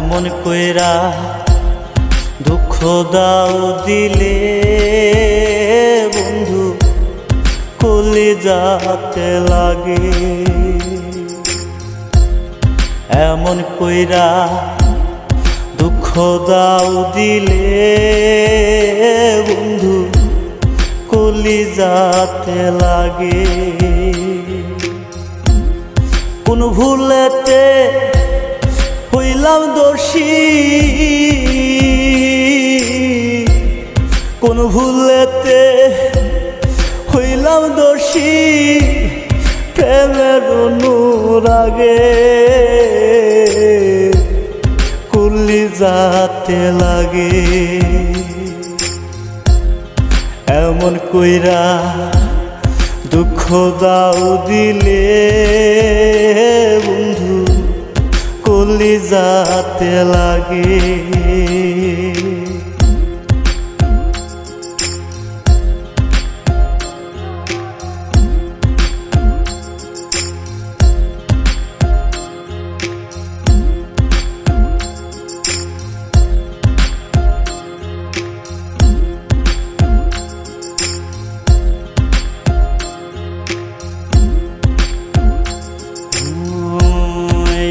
এমন কইরা দুঃখ দাও দিলে বন্ধু কলি যাতে লাগে। এমন কইরা দুঃখ দাও দিলে বন্ধু কলি যাতে লাগে। কোন ভুলেতে হইলাম দোষী। কোন ভুলেতে হইলাম দোষী। প্রেমের অনুরাগে কুলি যাতে লাগে। এমন কইরা দুঃখ দাও দিলে কলি যাতে লাগে।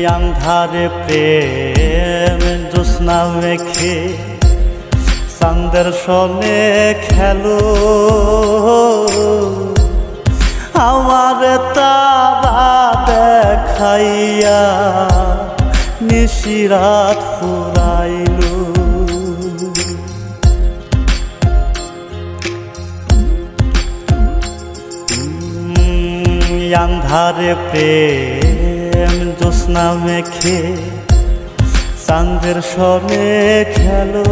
আন্ধারে প্রেম জ্যোৎস্না মেখে চান্দের সনে খেলো। আমার তারা দেখাইয়া নিশিরাত ফুরাইলো। আন্ধারে প্রেম জ্যোৎস্না মেখে চাঁদের সনে খেলো।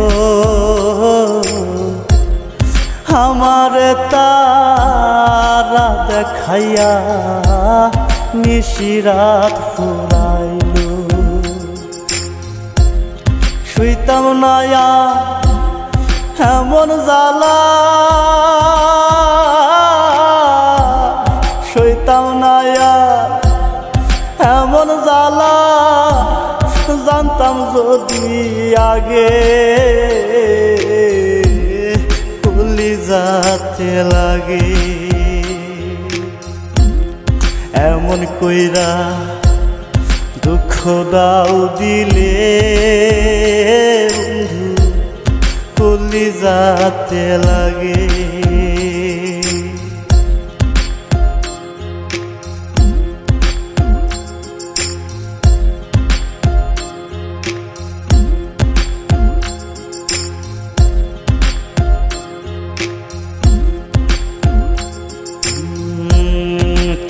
আমার তারা দেখাইয়া নিশিরাত ফুরাইলো। শুইতাম নয়া এমন জ্বালা আগে কুলি যাতে লাগে। এমন কইরা দুঃখ দাও দিলে বন্ধু যাতে লাগে।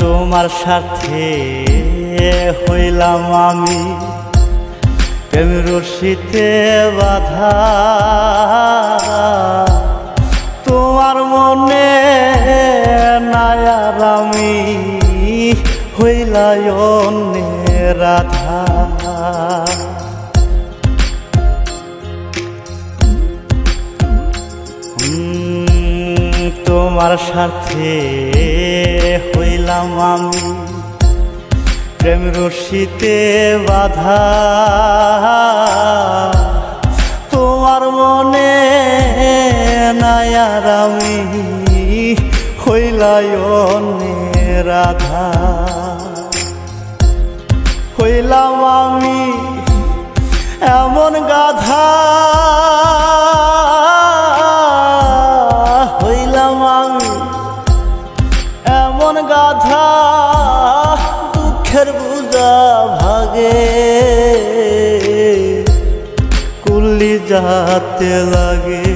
তোমার সাথে হইলাম আমি। প্রেম রশিতে বাধা। তোমার মনে নায়ার আমি হইলায় রাধা তোমার সাথে হইলাম আমি। প্রেম রশিতে বাধা। তোমার মনে নায়ার আমি হইলাই রাধা হইলাম আমি এমন গাধা। ভাগে কুল্লি যাতে লাগে।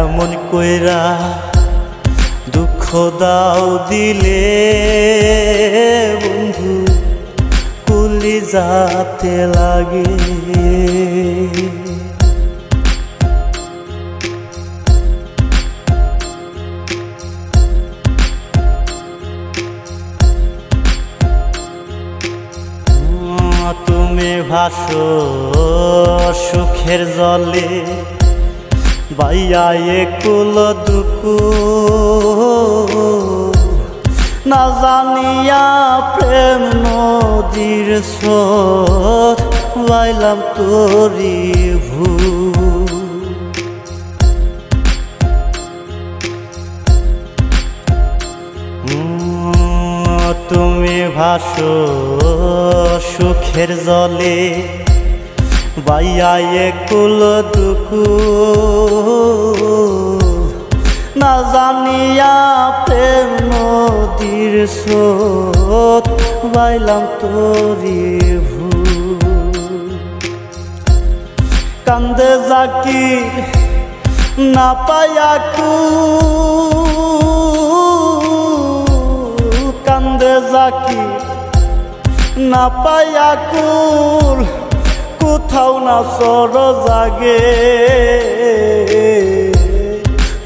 এমন কইরা দুঃখ দাও দিলে বন্ধু কুলি যাতে লাগে। ভাসো সুখের জলে, বাইয়া একুল দুকু না জানিয়া প্রেম নদীর স্রোত বাইলাম তোরি ভুল তুমি ভাসো সুখের জলে বাইয়া কুল দুকু না জানিয়া প্রেম নদীর স্রোত, বাইলাম তোরি কান্দে জাকি না পায়া কু কান্দে জাকির না পায়া কুল, কোথাও না সর জাগে।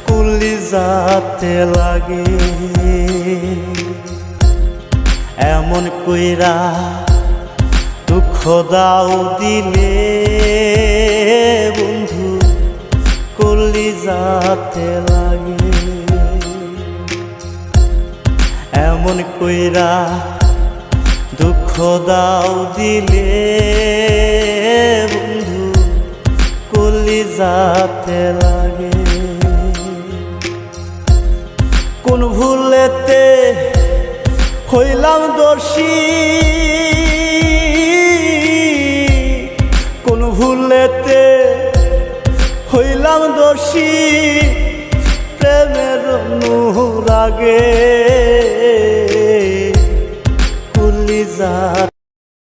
কুলি যাতে লাগে। এমন কইরা দুঃখ দাও দিলে। বন্ধু, কলি যাতে লাগে। এমন কইরা দুঃখ দাও দিলে বন্ধু কলি যাতে লাগে। কোন ভুলেতে হইলাম দোষী, কোন ভুলেতে হইলাম দোষী, প্রেমের অনুরাগে। কুলি যা